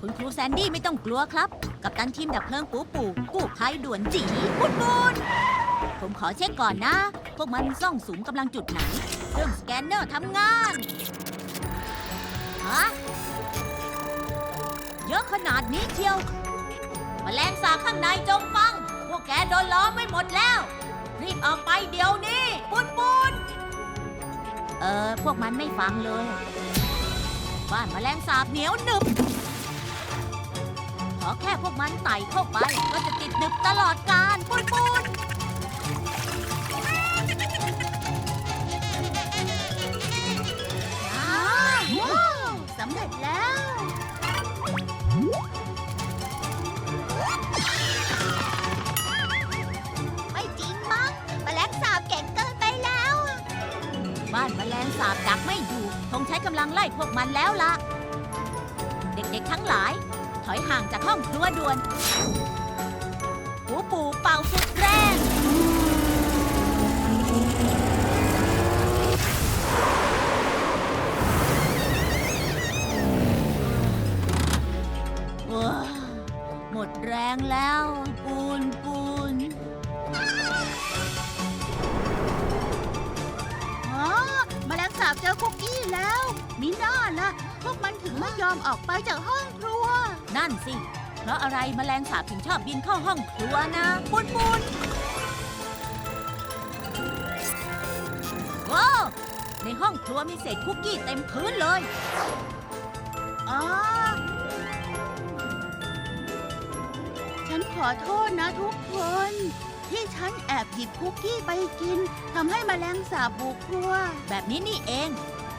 คุณครูแซนดี้ไม่ต้องกลัวครับ กับตันทีมดับเพลิงปูปูกู้ภัยด่วนจีปุนปุนผมขอเช็คก่อนนะ พวกมันซ่องสุมกำลังจุดไหน เครื่องสแกนเนอร์ทำงานฮะเยอะขนาดนี้เชียวแมลงสาบข้างในจงฟัง พวกแกโดนล้อมไม่หมดแล้ว รีบออกไปเดี๋ยวนี้ปุนปุนเออ พวกมันไม่ฟังเลย บ้านแมลงสาบเหนียวหนึบ อแค่พวกมันไต่เข้าไป ก็จะติดหนึบตลอดกาลปุนปุนอ้าวว้าวสำเร็จแล้ว ไม่จริงมั้งแมลงสาบเก่งเกินไปแล้ว บ้านแมลงสาบดักไม่อยู่คงใช้กำลังไล่พวกมันแล้วล่ะ เด็กๆทั้งหลาย ห่างจากห้องครัวด่วนหูปูเป่าสุดแรง ว้าหมดแรงแล้ว ปูนปูนอ๋อแมลงสาบเจอคุกกี้แล้ว มีหน้า พวกมันถึงไม่ยอมออกไปจากห้องครัว นั่นสิ เพราะอะไรแมลงสาบถึงชอบบินเข้าห้องครัวนะ ปุนปุนว้าวในห้องครัวมีเศษคุกกี้เต็มพื้นเลย อ๋อ ฉันขอโทษนะทุกคน ที่ฉันแอบหยิบคุกกี้ไปกินทำให้แมลงสาบบุกครัว แบบนี้นี่เอง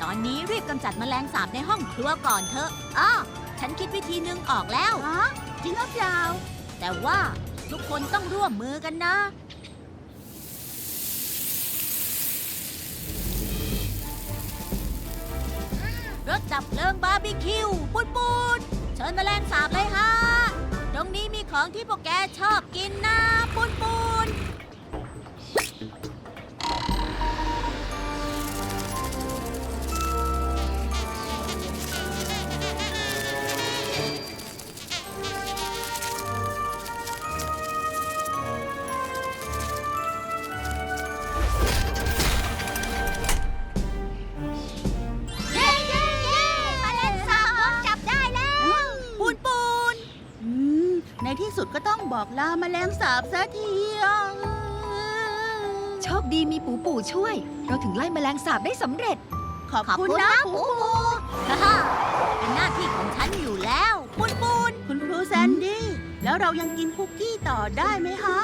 ตอนนี้รีบกำจัดแมลงสาบในห้องครัวก่อนเถอะอ้อฉันคิดวิธีหนึ่งออกแล้ว ฮะจริงหรือเปล่าแต่ว่าทุกคนต้องร่วมมือกันนะ รถดับเพลิงบาร์บีคิวปุนปุนเชิญแมลงสาบเลยฮะ ตรงนี้มีของที่พวกแกชอบกินนะปุนปุน สุดก็ต้องบอกลาแมลงสาบซะทีอะโชคดีมีปูปู่ช่วย เราถึงไล่แมลงสาบได้สำเร็จ ขอบคุณนะปูปูฮ่าฮ่าเป็นหน้าที่ของฉันอยู่แล้วปุนปุนคุณครูแซนดี้ แล้วเรายังกินคุกกี้ต่อได้ไหมฮะ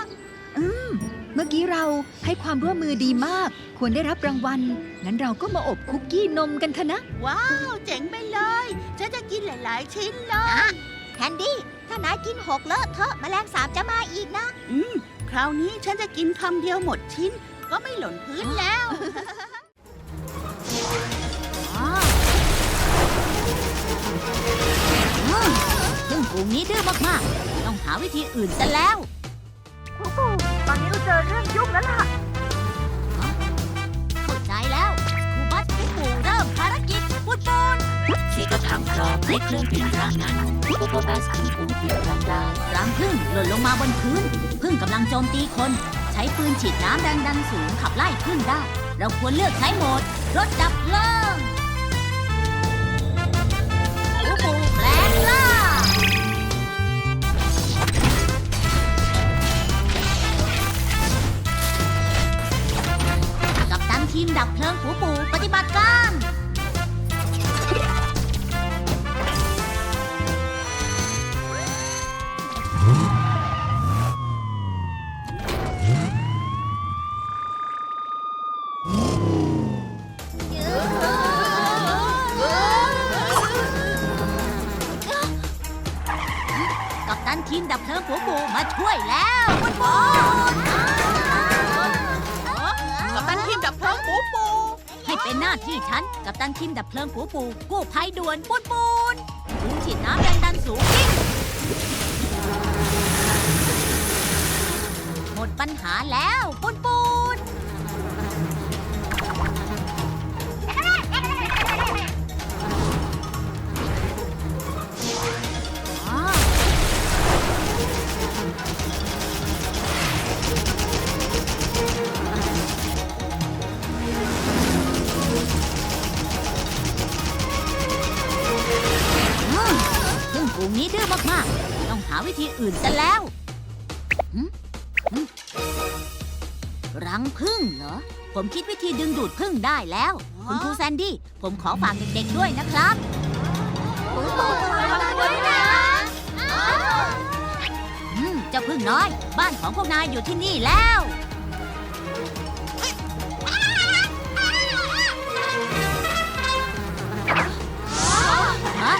อืม เมื่อกี้เราให้ความร่วมมือดีมาก ควรได้รับรางวัล งั้นเราก็มาอบคุกกี้นมกันเถอะนะ ว้าว เจ๋งไปเลย ฉันจะกินหลาย ๆ ชิ้นเลย แคนดี้ ถ้านายกินหกเลอะเทอะแมลงสาบจะมาอีกนะ อืม คราวนี้ฉันจะกินคำเดียวหมดชิ้น ก็ไม่หล่นพื้นแล้ว ซึ่งกลุ่มนี้ดื้อมาก ๆ ต้องหาวิธีอื่นซะแล้วปูปูตอนนี้เราเจอเรื่องยุ่งแล้วล่ะ ที่ก็ทำกรอบให้เครื่องบินรังนั้นโกโกบัสคือปูบินรังได้รังพึ่งหล่นลงมาบนพื้นพึ่งกำลังโจมตีคน ใช้ปืนฉีดน้ำแรงดันสูงขับไล่พึ่งได้ เราควรเลือกใช้โหมดรถดับเพลิงปูปู่แปลงล่ากับตันทีมดับเพลิงปูปูปฏิบัติการ ทีมดับเพลิงปูปูมาช่วยแล้วปุนปุนกับตันทีมดับเพลิงปูปู ให้เป็นหน้าที่ฉัน กับตันทีมดับเพลิงปูปู กู้ภัยด่วนปุนปุนปืนฉีดน้ำแรงดันสูงยิงหมดปัญหาแล้วปุนปุ องหาวิธีอื่นซะแล้วหึหึรังพึ่งเหรอ ผมคิดวิธีดึงดูดพึ่งได้แล้ว คุณครูแซนดี้ ผมขอฝากเด็กๆด้วยนะครับ อืม เจ้าพึ่งน้อย บ้านของพวกนายอยู่ที่นี่แล้ว ฮะ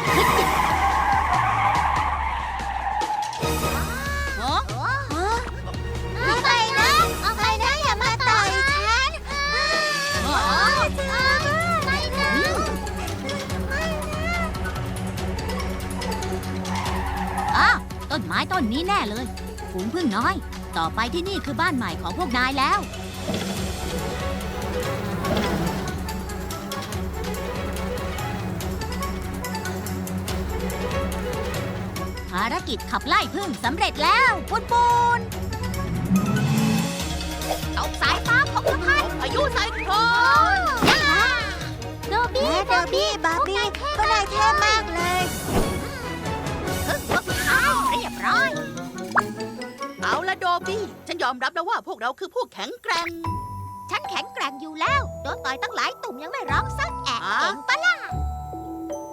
ต้นไม้ต้นนี้แน่เลย ฝูงพึ่งน้อย ต่อไปที่นี่คือบ้านใหม่ของพวกนายแล้ว ภารกิจขับไล่พึ่งสำเร็จแล้ว ปุนปุนเอาสายฟ้าของท่านพายุไซโครนโดบี้โดบี้บาร์บี้ เอาละโดบี้ฉันยอมรับแล้วว่าพวกเราคือผู้แข็งแกร่ง ฉันแข็งแกร่งอยู่แล้ว โดนต่อยตั้งหลายตุ่มยังไม่ร้องสักแอะอะเก่งปะล่ะ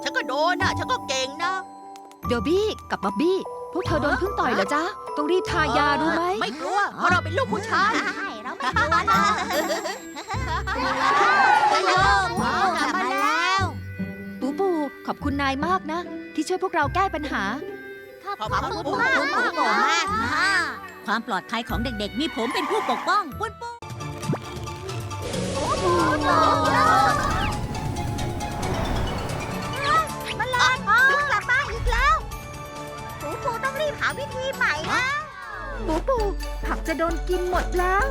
ฉันก็โดนนะฉันก็เก่งนะ โดบี้กับบ๊อบบี้ พวกเธอโดนพึ่งต่อยเหรอจ๊ะ ต้องรีบทายารู้ไหม ไม่กลัว เพราะเราเป็นลูกผู้ชาย ใช่ เราไม่กลัวหรอกฮัลโหลกลับมาแล้ว ปูปูขอบคุณนายมากนะ ที่ช่วยพวกเราแก้ปัญหาขอบคุณมากขอบคุณมากนะ ความปลอดภัยของเด็กๆ มีผมเป็นผู้ปกป้องปุ้นปุ้นมันลอยลุกกลับมาอีกแล้ว ปูปูต้องรีบหาวิธีใหม่นะปูปูผักจะโดนกินหมดแล้ว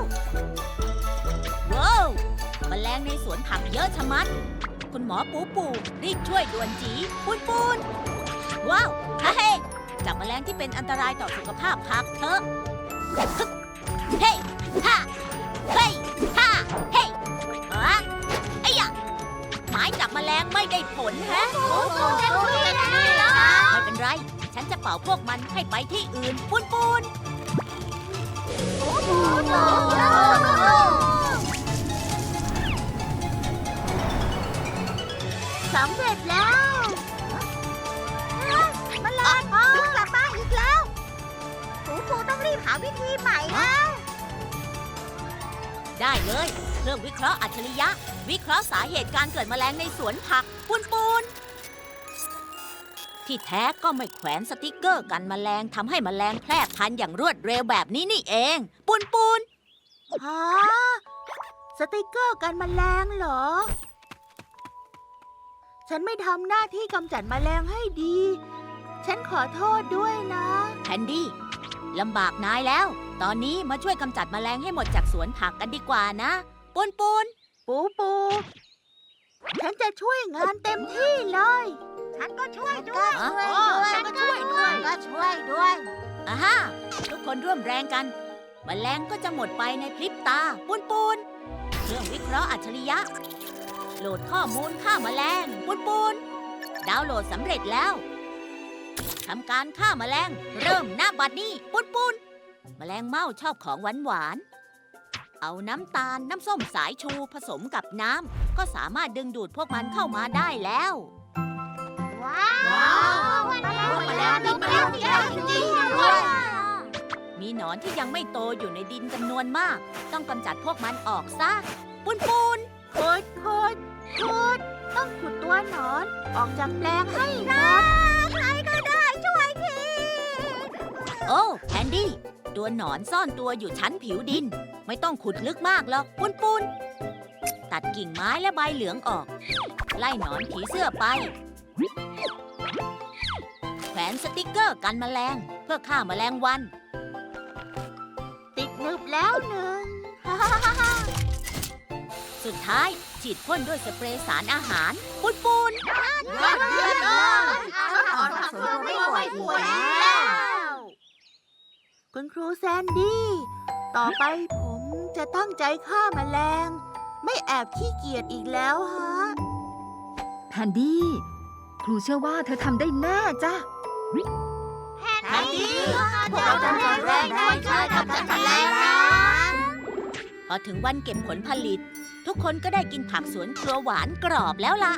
ว้าวแมลงในสวนผักเยอะชะมัด คุณหมอปูปูรีบช่วยด่วนจีปุ้นปุ้นว้าวเฮ้ยจับแมลงที่เป็นอันตรายต่อสุขภาพผักเถอะ เฮ้ยฮ่าเฮ้ยฮ่าเฮ้ยอะไอ้ยะหมายจับแมลงไม่ได้ผลแฮะไม่เป็นไร ฉันจะเป่าพวกมันให้ไปที่อื่นปุนปุนสำเร็จแล้ว ต้องรีบหาวิธีใหม่นะได้เลยเครื่องวิเคราะห์อัจฉริยะ วิเคราะห์สาเหตุการเกิดแมลงในสวนผักปุนปุนที่แท้ก็ไม่แขวนสติกเกอร์กันแมลงทำให้แมลงแพร่พันธุ์อย่างรวดเร็วแบบนี้นี่เองปุนปุนฮะสติกเกอร์กันแมลงเหรอ ฉันไม่ทำหน้าที่กำจัดแมลงให้ดี ฉันขอโทษด้วยนะ แคนดี้ ลำบากนายแล้ว ตอนนี้มาช่วยกำจัดแมลงให้หมดจากสวนผักกันดีกว่านะปุนปุนปูปูฉันจะช่วยงานเต็มที่เลย ฉันก็ช่วยด้วยฉันก็ช่วยด้วย ก็ช่วยด้วยอ่าฮะทุกคนร่วมแรงกัน แมลงก็จะหมดไปในพริบตาปุนปุนเครื่องวิเคราะห์อัจฉริยะ โหลดข้อมูลฆ่าแมลงปุนปุนดาวน์โหลดสำเร็จแล้ว ทำการฆ่าแมลง เริ่มหน้าบัดนี้ปุนปุนแมลงเม่าชอบของหวานหวานๆเอาน้ำตาลน้ำส้มสายชูผสมกับน้ำก็สามารถดึงดูดพวกมันเข้ามาได้แล้ว ว้าวแมลงแมลงมีแมลงมีแมลงจริงๆด้วยมีหนอนที่ยังไม่โตอยู่ในดินจำนวนมาก ต้องกำจัดพวกมันออกซะปุนปุนขุดขุดขุดต้องขุดตัวหนอนออกจากแปลงให้หมด ตัวหนอนซ่อนตัวอยู่ชั้นผิวดิน ไม่ต้องขุดลึกมากหรอกปุนปุนตัดกิ่งไม้และใบเหลืองออก ไล่หนอนผีเสื้อไป แขวนสติกเกอร์กันแมลง เพื่อฆ่าแมลงวัน ติดหนึบแล้วหนึ่ง สุดท้ายฉีดพ่นด้วยสเปรย์สารอาหาร ปุนปุนยอดเยี่ยมเลยไม่ไหวแล้ว คุณครูแซนดี้ ต่อไปผมจะตั้งใจฆ่าแมลง ไม่แอบขี้เกียจอีกแล้วฮะ แพนดี้ ครูเชื่อว่าเธอทำได้แน่จ้ะแทนที่พวกเราจะแข็งแรงได้ช่วยกับจันทร์แล้วนะ พอถึงวันเก็บผลผลิต ทุกคนก็ได้กินผักสวนครัวหวานกรอบแล้วล่ะ